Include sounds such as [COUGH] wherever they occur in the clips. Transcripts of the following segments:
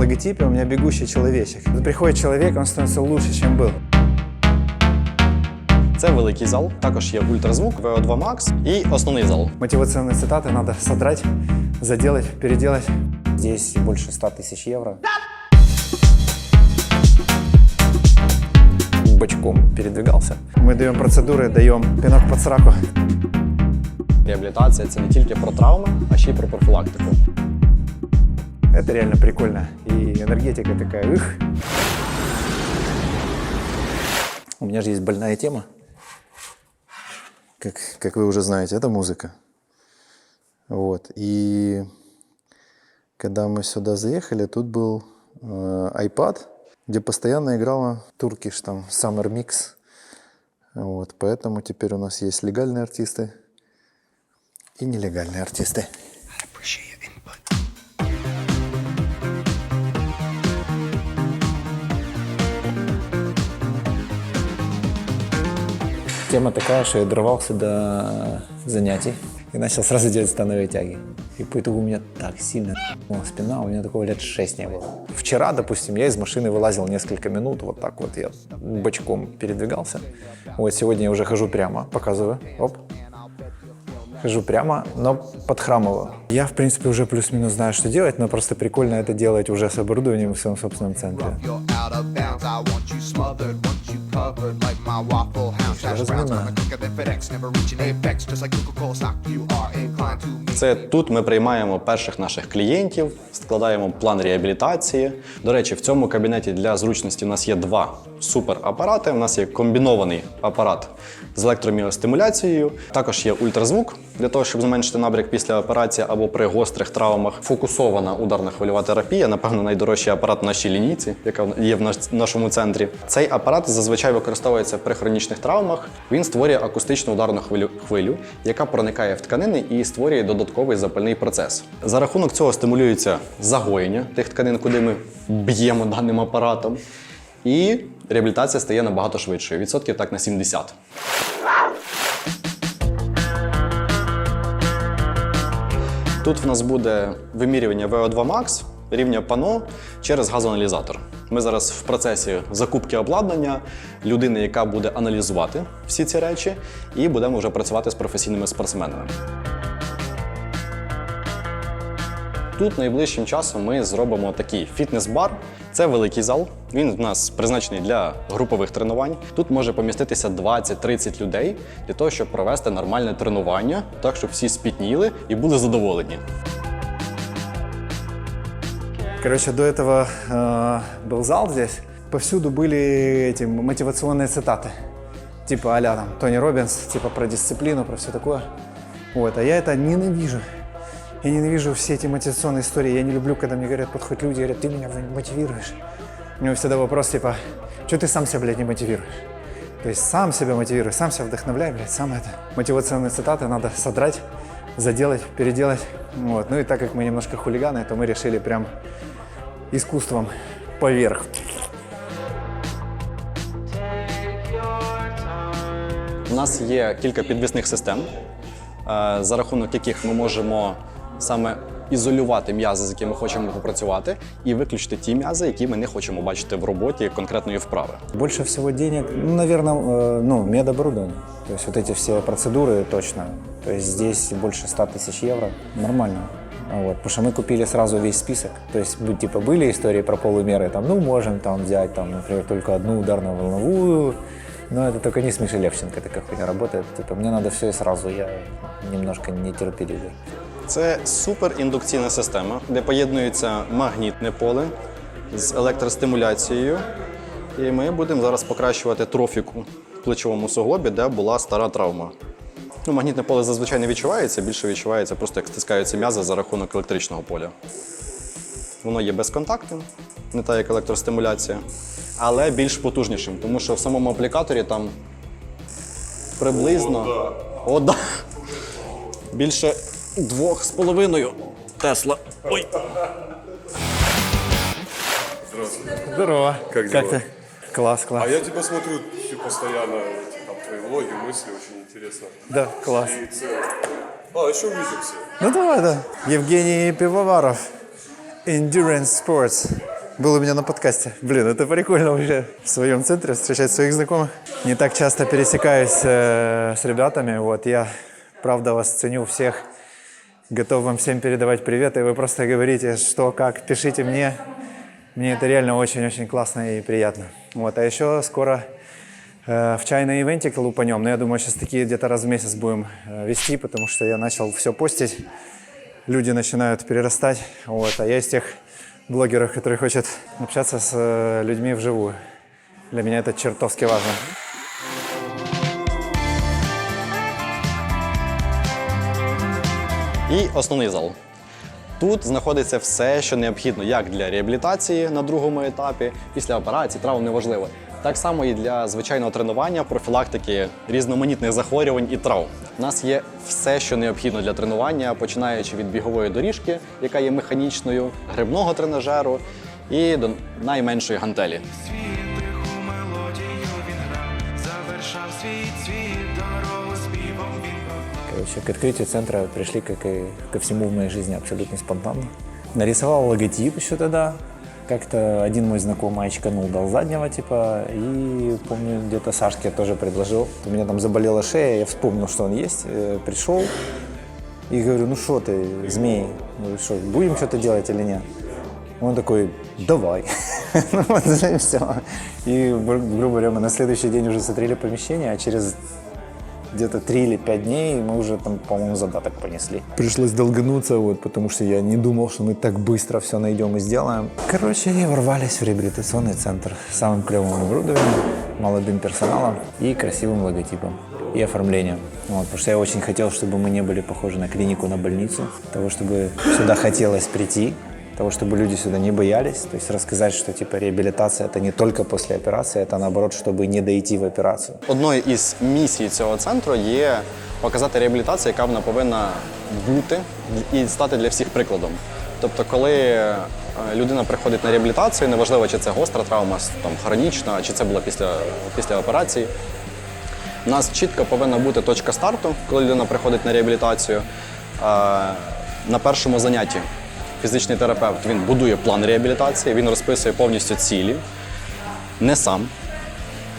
логотипе у меня бегущий человечек. Приходит человек, он становится лучше, чем был. Це великий зал, також є ультразвук, VO2 Max і основний зал. Мотивационные цитаты надо содрать, заделать, переделать. Здесь больше 100 тысяч евро. Бочком передвигался. Мы даем процедуры, даем пинок под сраку. Реабілітація це не тільки про травми, а ще й про профілактику. Это реально прикольно. И энергетика такая, их. У меня же есть больная тема. Как, как вы уже знаете, это музыка. Вот. И когда мы сюда заехали, тут был э, iPad, где постоянно играла Turkish, там, Summer Mix. Вот. Поэтому теперь у нас есть легальные артисты и нелегальные артисты. Тема такая, что я дорвался до занятий и начал сразу делать становые тяги. И по итогу у меня так сильно спина, у меня такого лет 6 не было. Вчера, допустим, я из машины вылазил несколько минут, вот так вот я бочком передвигался. Вот сегодня я уже хожу прямо, показываю, оп, Хожу прямо, но подхрамываю. Я, в принципе, уже плюс-минус знаю, что делать, но просто прикольно это делать уже с оборудованием в своем собственном центре. Це тут ми приймаємо перших наших клієнтів, складаємо план реабілітації. До речі, в цьому кабінеті для зручності у нас є два суперапарати. У нас є комбінований апарат з електроміостимуляцією. Також є ультразвук для того, щоб зменшити набряк після операції або при гострих травмах. Фокусована ударна хвильова терапія, напевно, найдорожчий апарат в нашій лінійці, яка є в нашому центрі. Цей апарат зазвичай використовується при хронічних травмах. Він створює акустичну ударну хвилю, хвилю, яка проникає в тканини і створює додатковий запальний процес. За рахунок цього стимулюється загоєння тих тканин, куди ми б'ємо даним апаратом. І реабілітація стає набагато швидшою. Відсотків так на 70. Тут в нас буде вимірювання VO2 Max рівня пано через газоаналізатор. Ми зараз в процесі закупки обладнання людини, яка буде аналізувати всі ці речі, і будемо вже працювати з професійними спортсменами. Тут найближчим часом ми зробимо такий фітнес-бар. Це великий зал. Він в нас призначений для групових тренувань. Тут може поміститися 20-30 людей для того, щоб провести нормальне тренування, так щоб всі спітніли і були задоволені. Короче, до этого э, был зал здесь. Повсюду были эти мотивационные цитаты. Типа а там Тони Робинс, типа про дисциплину, про все такое. Вот, а я это ненавижу. Я ненавижу все эти мотивационные истории. Я не люблю, когда мне говорят, подходят люди, говорят, ты меня мотивируешь. У него всегда вопрос типа, что ты сам себя, блядь, не мотивируешь? То есть сам себя мотивируй, сам себя вдохновляй, блядь, сам это. Мотивационные цитаты надо содрать, заделать, переделать. Вот. Ну и так как мы немножко хулиганы, то мы решили прям искусством поверх. У нас є кілька підвісних систем, е, за рахунок яких ми можемо саме ізолювати м'язи, з якими хочемо попрацювати, і виключити ті м'язи, які ми не хочемо бачити в роботі конкретної вправи. Больше всего денег, ну, наверное, э, ну, медоборудование. То есть вот эти все процедуры точно. То есть здесь больше 100 тысяч евро. Нормально. Вот, потому что мы купили сразу весь список. То есть, бу- типа, были истории про полумеры, там, ну, можем там взять, там, например, только одну ударно-волновую, но это только не с Мишей Левченко такая хуйня работает. Типа, мне надо все и сразу, я немножко нетерпеливый. Це суперіндукційна система, де поєднується магнітне поле з електростимуляцією. І ми будемо зараз покращувати трофіку в плечовому суглобі, де була стара травма. Ну, магнітне поле зазвичай не відчувається, більше відчувається просто як стискаються м'язи за рахунок електричного поля. Воно є безконтактним, не так як електростимуляція, але більш потужнішим, тому що в самому аплікаторі там приблизно О, да. більше двох з половиною Тесла. Ой. Здорово. Как дела? ты? Класс, класс. А я тебя смотрю ты постоянно, эти, там, твои влоги, мысли, очень интересно. Да, класс. И. А, еще увидимся. Ну давай, да. Евгений Пивоваров. Endurance Sports. был у меня на подкасте. Блин, это прикольно вообще в своем центре встречать своих знакомых. Не так часто пересекаюсь э, с ребятами. Вот я, правда, вас ценю всех. Готов вам всем передавать привет, и вы просто говорите, что, как, пишите мне. Мне это реально очень-очень классно и приятно. Вот, а еще скоро в чай на ивенте лупанем, но я думаю, сейчас такие где-то раз в месяц будем э, вести, потому что я начал все постить. Люди начинают перерастать, вот, а я из тех блогеров, которые хотят общаться с э, людьми вживую. Для меня это чертовски важно. І основний зал. Тут знаходиться все, що необхідно як для реабілітації на другому етапі, після операції, травм неважливо. Так само і для звичайного тренування, профілактики різноманітних захворювань і травм. У нас є все, що необхідно для тренування, починаючи від бігової доріжки, яка є механічною, грибного тренажеру і до найменшої гантелі. Короче, к открытию центра пришли, как и ко всему в моей жизни, абсолютно спонтанно. Нарисовал логотип еще тогда Как-то один мой знакомый очканул, дал заднего типа. И помню, где-то Сашке я тоже предложил. У меня там заболела шея, я вспомнил, что он есть. э, Пришел и говорю, ну что ты, змей, ну что, будем что-то делать или нет? Он такой, давай. [LAUGHS] Ну вот, и все. И, гру- грубо говоря, мы на следующий день уже смотрели помещение, а через где-то 3 или 5 дней мы уже там, по-моему, задаток понесли. Пришлось долгануться, вот, потому что я не думал, что мы так быстро все найдем и сделаем. Короче, и ворвались в реабилитационный центр с самым клевым оборудованием, молодым персоналом и красивым логотипом и оформлением. Вот, потому что я очень хотел, чтобы мы не были похожи на клинику, на больницу, того, чтобы сюда хотелось прийти, того, чтобы люди сюда не боялись, то есть рассказать, что типа реабилитация это не только после операции, это наоборот, чтобы не дойти в операцию. Одною із місій цього центру є показати реабілітацію, яка вона повинна бути і стати для всіх прикладом. Тобто, коли е, людина приходить на реабілітацію, неважливо, чи це гостра травма, там, хронічна, чи це була після, після операції, у нас чітко повинна бути точка старту, коли людина приходить на реабілітацію. Е, На першому занятті фізичний терапевт він будує план реабілітації, він розписує повністю цілі, не сам,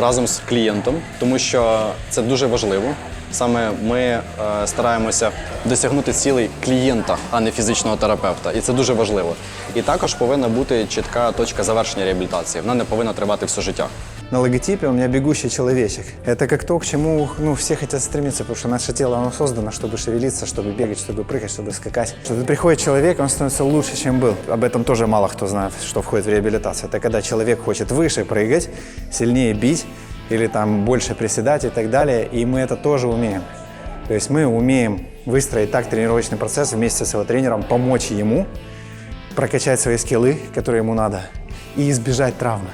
разом з клієнтом, тому що це дуже важливо. Саме ми е, стараємося досягнути цілей клієнта, а не фізичного терапевта. І це дуже важливо. І також повинна бути чітка точка завершення реабілітації. Вона не повинна тривати все життя. На логотипе у меня бегущий человечек. Это как то, к чему ну, все хотят стремиться, потому что наше тело оно создано, чтобы шевелиться, чтобы бегать, чтобы прыгать, чтобы скакать. Когда приходит человек, он становится лучше, чем был. Об этом тоже мало кто знает, что входит в реабилитацию. Это когда человек хочет выше прыгать, сильнее бить или там больше приседать и так далее, и мы это тоже умеем. То есть мы умеем выстроить так тренировочный процесс вместе с его тренером, помочь ему прокачать свои скиллы, которые ему надо, и избежать травмы.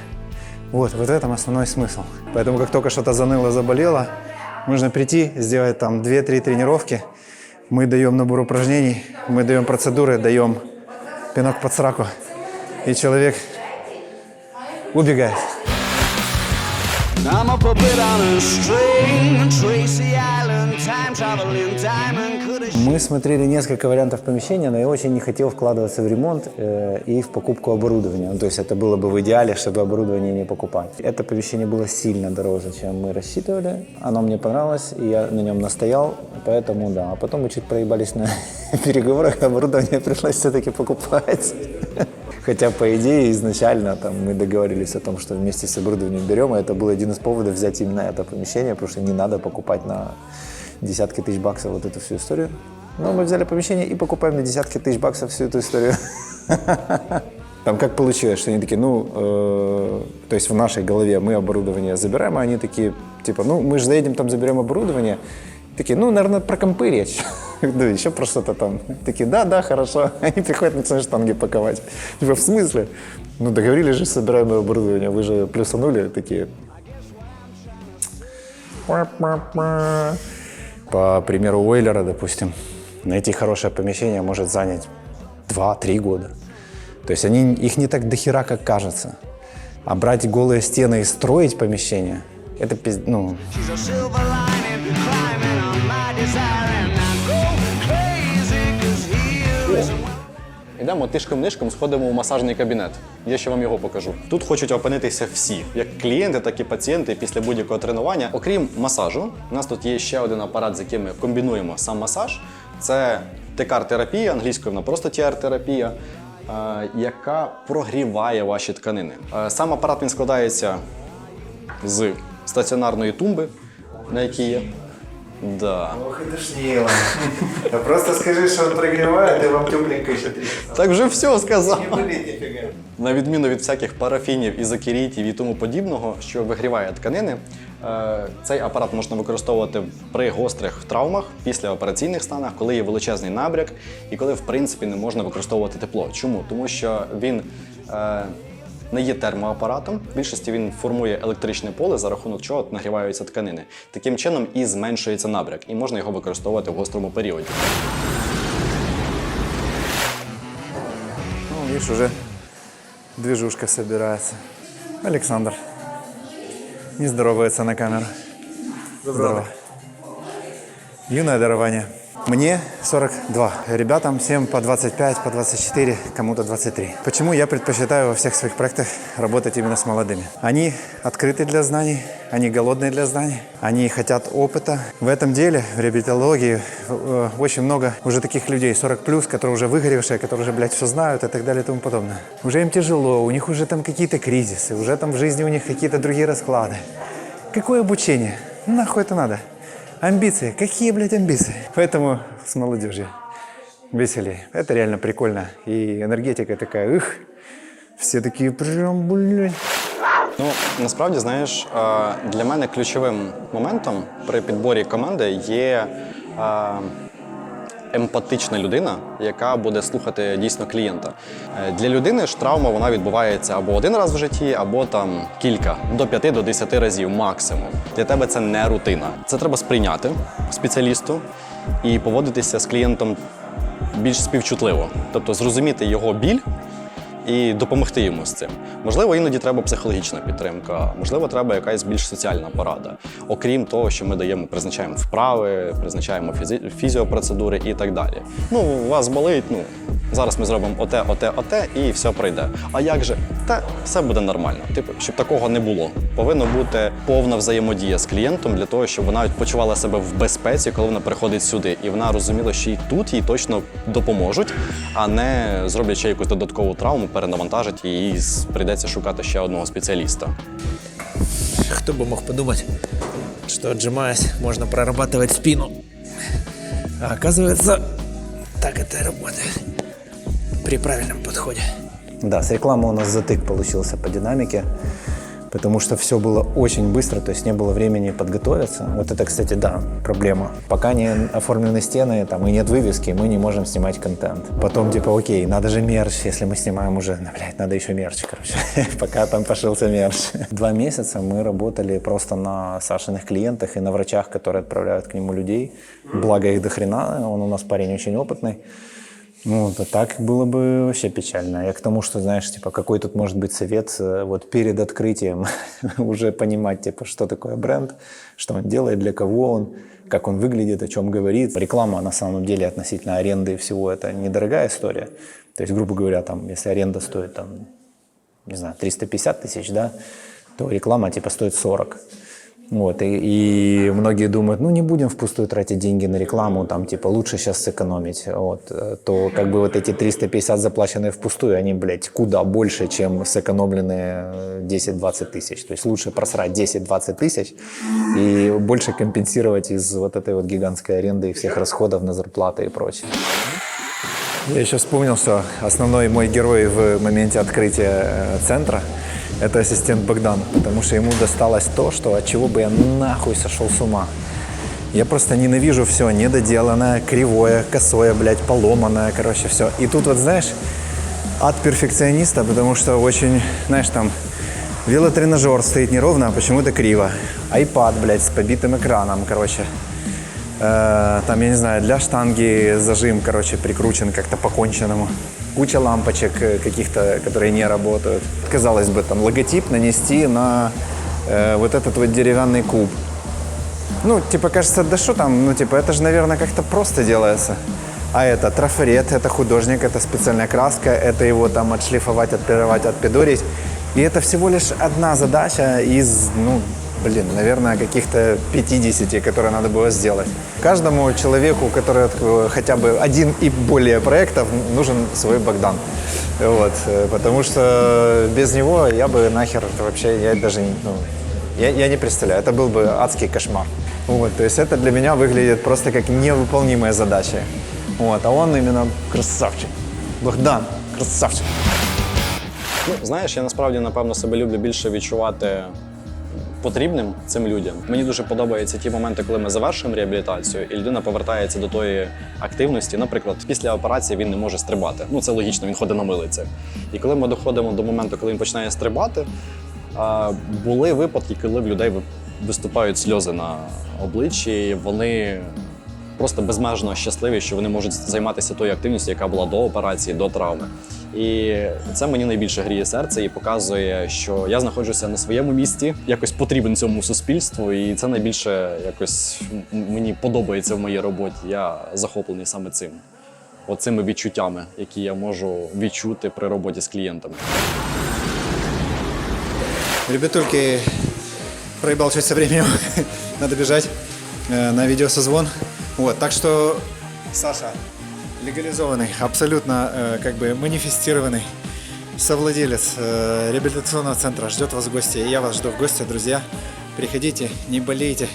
Вот, вот в этом основной смысл. Поэтому как только что-то заныло, заболело, нужно прийти, сделать там 2-3 тренировки. Мы даем набор упражнений, мы даем процедуры, даем пинок под сраку, и человек убегает. Мы смотрели несколько вариантов помещения, но я очень не хотел вкладываться в ремонт э, и в покупку оборудования. Ну, то есть это было бы в идеале, чтобы оборудование не покупать. Это помещение было сильно дороже, чем мы рассчитывали. Оно мне понравилось, и я на нем настоял, поэтому да. А потом мы чуть проебались на [LAUGHS] переговорах, оборудование пришлось все-таки покупать. [LAUGHS] Хотя, по идее, изначально там, мы договорились о том, что вместе с оборудованием берем, и это был один из поводов взять именно это помещение, потому что не надо покупать на десятки тысяч баксов вот эту всю историю. Но мы взяли помещение и покупаем на десятки тысяч баксов всю эту историю. [LAUGHS] Там как получилось, что они такие, ну, э, то есть в нашей голове мы оборудование забираем, а они такие, типа, ну, мы же заедем там, заберем оборудование. Такие, ну, наверное, про компы речь. [LAUGHS] Да, еще про что-то там. Такие, да, да, хорошо. [LAUGHS] Они приходят начинают штанги паковать. Типа, в смысле? Ну, договорились же, собираем оборудование. Вы же плюсанули такие. По примеру Уэйлера, допустим, найти хорошее помещение может занять 2-3 года. То есть они, их не так дохера, как кажется. А брать голые стены и строить помещение, это пиз... ну, Йдемо тишком-нишком, сходимо у масажний кабінет. Я ще вам його покажу. Тут хочуть опинитися всі, як клієнти, так і пацієнти після будь-якого тренування. Окрім масажу, у нас тут є ще один апарат, з яким ми комбінуємо сам масаж. Це ТКР-терапія, англійською вона просто TR-терапія, е, яка прогріває ваші тканини. Е, Сам апарат він складається з стаціонарної тумби, на якій є. Да. Ох и душнило. Да просто скажи, что он прогревает, и вам тепленько еще три Так вже все сказав. Не болит нифига. На відміну від всяких парафінів, ізокерітів і тому подібного, що вигріває тканини, е, цей апарат можна використовувати при гострих травмах, після операційних станах, коли є величезний набряк і коли в принципі не можна використовувати тепло. Чому? Тому що він е, не є термоапаратом. В більшості він формує електричне поле, за рахунок чого нагріваються тканини. Таким чином і зменшується набряк, і можна його використовувати в гострому періоді. Ну, видишь, уже движушка собирается. Александр. Не здоровается на камеру. Здорово. Юное дарование. Мне 42. Ребятам всем по 25, по 24, кому-то 23. Почему я предпочитаю во всех своих проектах работать именно с молодыми? Они открыты для знаний, они голодные для знаний, они хотят опыта. В этом деле, в реабилитологии, э, очень много уже таких людей, 40 плюс, которые уже выгоревшие, которые уже, блядь, все знают и так далее и тому подобное. Уже им тяжело, у них уже там какие-то кризисы, уже там в жизни у них какие-то другие расклады. Какое обучение? Нахуй это надо? Амбиции. Какие, блядь, амбиции? Поэтому с молодежью веселее. Это реально прикольно. И энергетика такая, их, все такие прям, блядь. Ну насправді, знаєш, е, для мене ключовим моментом при підборі команди є е, емпатична людина, яка буде слухати дійсно клієнта. Е, Для людини ж травма вона відбувається або один раз в житті, або там кілька до п'яти до десяти разів максимум. Для тебе це не рутина. Це треба сприйняти спеціалісту і поводитися з клієнтом більш співчутливо, тобто зрозуміти його біль і допомогти йому з цим. Можливо, іноді треба психологічна підтримка, можливо, треба якась більш соціальна порада. Окрім того, що ми даємо, призначаємо вправи, призначаємо фізі- фізіопроцедури і так далі. Ну, у вас болить, ну зараз ми зробимо оте, оте, оте, і все пройде. А як же? Та все буде нормально. Типу, щоб такого не було. Повинна бути повна взаємодія з клієнтом для того, щоб вона почувала себе в безпеці, коли вона приходить сюди, і вона розуміла, що і тут їй точно допоможуть, а не зроблять ще якусь додаткову травму, перенавантажать і їй з- прийдеться шукати ще одного спеціаліста. Кто бы мог подумать, что отжимаясь, можно прорабатывать спину. А оказывается, так это и работает. При правильном подходе. Да, с рекламы у нас затык получился по динамике, Потому что все было очень быстро, то есть не было времени подготовиться. Вот это, кстати, да, проблема. Пока не оформлены стены там, и нет вывески, мы не можем снимать контент. Потом, типа, окей, надо же мерч, если мы снимаем уже, ну, блядь, надо еще мерч, короче, [LAUGHS] пока там пошелся мерч. Два месяца мы работали просто на Сашиных клиентах и на врачах, которые отправляют к нему людей. Благо их до хрена, он у нас парень очень опытный. Ну, а так было бы вообще печально. Я к тому, что, знаешь, типа, какой тут может быть совет э, вот перед открытием [LAUGHS] уже понимать, типа, что такое бренд, что он делает, для кого он, как он выглядит, о чем говорит. Реклама, на самом деле, относительно аренды и всего, это недорогая история. То есть, грубо говоря, там, если аренда стоит, там, не знаю, 350 тысяч, да, то реклама, типа, стоит 40. Вот, и, и многие думают, ну не будем впустую тратить деньги на рекламу, там типа лучше сейчас сэкономить, вот, э, то как бы вот эти 350 заплаченные впустую, они, блядь, куда больше, чем сэкономленные э, 10-20 тысяч. То есть лучше просрать 10-20 тысяч и больше компенсировать из вот этой вот гигантской аренды и всех расходов на зарплаты и прочее. Я еще вспомнил, что основной мой герой в моменте открытия э, центра – это ассистент Богдан, потому что ему досталось то, что от чего бы я нахуй сошел с ума. Я просто ненавижу все недоделанное, кривое, косое, блядь, поломанное, короче, все. И тут вот, знаешь, от перфекциониста, потому что очень, знаешь, там велотренажер стоит неровно, а почему-то криво. Айпад, блядь, с побитым экраном, короче. Э, там, я не знаю, для штанги зажим, короче, прикручен как-то по-конченному. Куча лампочек э, каких-то, которые не работают. Казалось бы, там логотип нанести на э, вот этот вот деревянный куб. Ну, типа, кажется, да что там, ну, типа, это же, наверное, как-то просто делается. А это трафарет, это художник, это специальная краска, это его там отшлифовать, отпировать, отпидорить. И это всего лишь одна задача из, ну, блин, наверное, каких-то 50, которые надо было сделать. Каждому человеку, который э, хотя бы один и более проектов, нужен свой Богдан. Вот, э, потому что без него я бы нахер вообще, я даже, не- ну, я, я не представляю, это был бы адский кошмар. Вот, то есть это для меня выглядит просто как невыполнимая задача. Вот, а он именно красавчик. Богдан, красавчик. Ну, знаєш, я насправді напевно себе люблю більше відчувати потрібним цим людям. Мені дуже подобаються ті моменти, коли ми завершуємо реабілітацію, і людина повертається до тої активності. Наприклад, після операції він не може стрибати. Ну це логічно, він ходить на милиці. І коли ми доходимо до моменту, коли він починає стрибати, були випадки, коли в людей ви- виступають сльози на обличчі, вони просто безмежно щасливі, що вони можуть займатися тою активністю, яка була до операції, до травми. І це мені найбільше гріє серце і показує, що я знаходжуся на своєму місці, якось потрібен цьому суспільству, і це найбільше якось мені подобається в моїй роботі. Я захоплений саме цим, оцими відчуттями, які я можу відчути при роботі з клієнтами. Ребятульки, проебал чуть со временем. [LAUGHS] Надо бежать э, на видеосозвон. Вот, так что Саша, легализованный, абсолютно э, как бы манифестированный совладелец э, реабилитационного центра ждет вас в гости. И я вас жду в гости, друзья. Приходите, не болейте,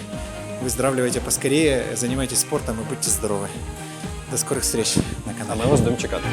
выздоравливайте поскорее, занимайтесь спортом и будьте здоровы. До скорых встреч на А канале. ми вас будемо чекати.